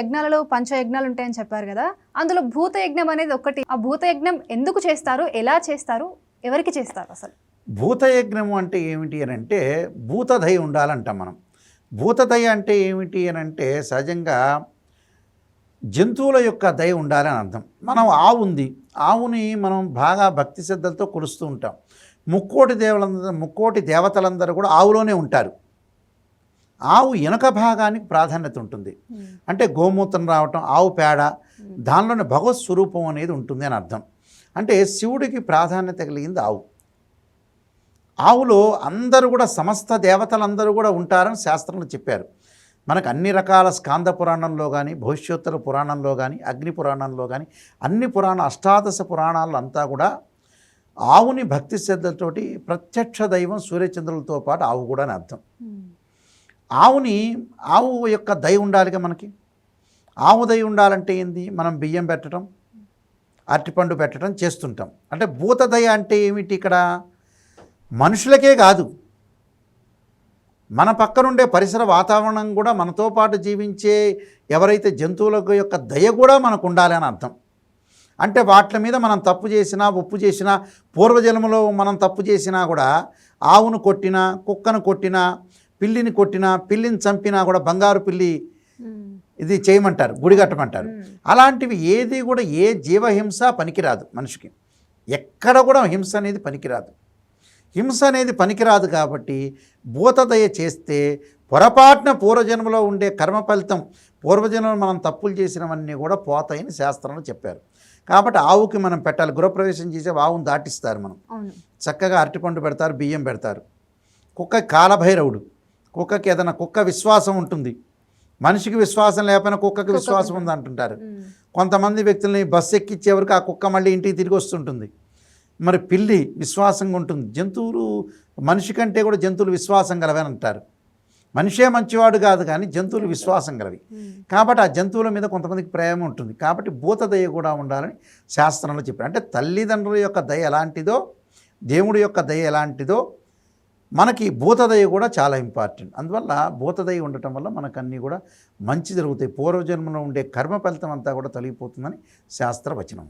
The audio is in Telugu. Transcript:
యజ్ఞాలలో పంచయజ్ఞాలు ఉంటాయని చెప్పారు కదా. అందులో భూత యజ్ఞం అనేది ఒకటి ఆ భూత యజ్ఞం ఎందుకు చేస్తారు? ఎలా చేస్తారు? ఎవరికి చేస్తారు అసలు? భూతయజ్ఞము అంటే ఏమిటి అని అంటే భూతదయ ఉండాలంటాం మనం. భూతదయ అంటే ఏమిటి అని అంటే సహజంగా జంతువుల యొక్క దయ ఉండాలని అర్థం. మనం ఆవు ఉంది. ఆవుని మనం బాగా భక్తి శ్రద్ధలతో కొలుస్తూ ఉంటాం. ముక్కోటి దేవులందరూ ముక్కోటి దేవతలందరూ కూడా ఆవులోనే ఉంటారు. ఆవు వెనక భాగానికి ప్రాధాన్యత ఉంటుంది. అంటే గోమూత్రం రావటం ఆవు పేడ దానిలోని భగవత్ స్వరూపం అనేది ఉంటుంది అని అర్థం. అంటే శివుడికి ప్రాధాన్యత కలిగింది ఆవు. ఆవులో అందరూ కూడా సమస్త దేవతలందరూ కూడా ఉంటారని శాస్త్రంలో చెప్పారు. మనకు అన్ని రకాల స్కాంద పురాణంలో కానీ భవిష్యోత్తర పురాణంలో కానీ అగ్ని పురాణంలో కానీ అన్ని పురాణ అష్టాదశ పురాణాలు అంతా కూడా ఆవుని భక్తి శ్రద్ధలతోటి ప్రత్యక్ష దైవం సూర్యచంద్రులతో పాటు ఆవు కూడా అని అర్థం. ఆవుని ఆవు యొక్క దయ ఉండాలిగా మనకి? ఆవు దయ ఉండాలంటే ఏంది? మనం బియ్యం పెట్టడం అరటిపండు పెట్టడం చేస్తుంటాం. అంటే భూత దయ అంటే ఏమిటి ఇక్కడ? మనుషులకే కాదు. మన పక్కనుండే పరిసర వాతావరణం కూడా మనతో పాటు జీవించే ఎవరైతే జంతువుల యొక్క దయ కూడా మనకు ఉండాలి అని అర్థం. అంటే వాటి మీద మనం తప్పు చేసినా ఉప్పు చేసినా పూర్వజన్మలో మనం తప్పు చేసినా కూడా ఆవును కొట్టినా కుక్కను కొట్టినా పిల్లిని కొట్టినా పిల్లిని చంపినా కూడా బంగారు పిల్లి ఇది చేయమంటారు గుడి కట్టమంటారు. అలాంటివి ఏది కూడా ఏ జీవహింస పనికిరాదు మనిషికి. ఎక్కడ కూడా హింస అనేది పనికిరాదు. హింస అనేది పనికిరాదు కాబట్టి భూతదయ చేస్తే పొరపాటున పూర్వజన్మలో ఉండే కర్మ ఫలితం పూర్వజన్మలో మనం తప్పులు చేసినవన్నీ కూడా పోతాయని శాస్త్రంలో చెప్పారు. కాబట్టి ఆవుకి మనం పెట్టాలి గృహప్రవేశం చేసే ఆవును దాటిస్తారు మనం. చక్కగా అరటిపండు పెడతారు బియ్యం పెడతారు. కుక్క కాలభైరవుడు. కుక్కకి ఏదైనా కుక్క విశ్వాసం ఉంటుంది. మనిషికి విశ్వాసం లేకపోయినా కుక్కకి విశ్వాసం ఉంది అంటుంటారు కొంతమంది వ్యక్తుల్ని బస్సు ఎక్కిచ్చే వరకు ఆ కుక్క మళ్ళీ ఇంటికి తిరిగి వస్తుంటుంది. మరి పిల్లి విశ్వాసంగా ఉంటుంది. జంతువులు మనిషి కంటే కూడా జంతువులు విశ్వాసం గలవని అంటారు. మనిషే మంచివాడు కాదు కానీ జంతువులు విశ్వాసం గలవి. కాబట్టి ఆ జంతువుల మీద కొంతమందికి ప్రేమ ఉంటుంది. కాబట్టి భూత దయ కూడా ఉండాలని శాస్త్రంలో చెప్పారు. అంటే తల్లిదండ్రుల యొక్క దయ ఎలాంటిదో దేవుడి యొక్క దయ ఎలాంటిదో మనకి భూతదయ కూడా చాలా ఇంపార్టెంట్. అందువల్ల భూతదయ ఉండటం వల్ల మనకు అన్నీ కూడా మంచి జరుగుతాయి. పూర్వజన్మలో ఉండే కర్మ ఫలితం అంతా కూడా తొలగిపోతుందని శాస్త్రవచనం.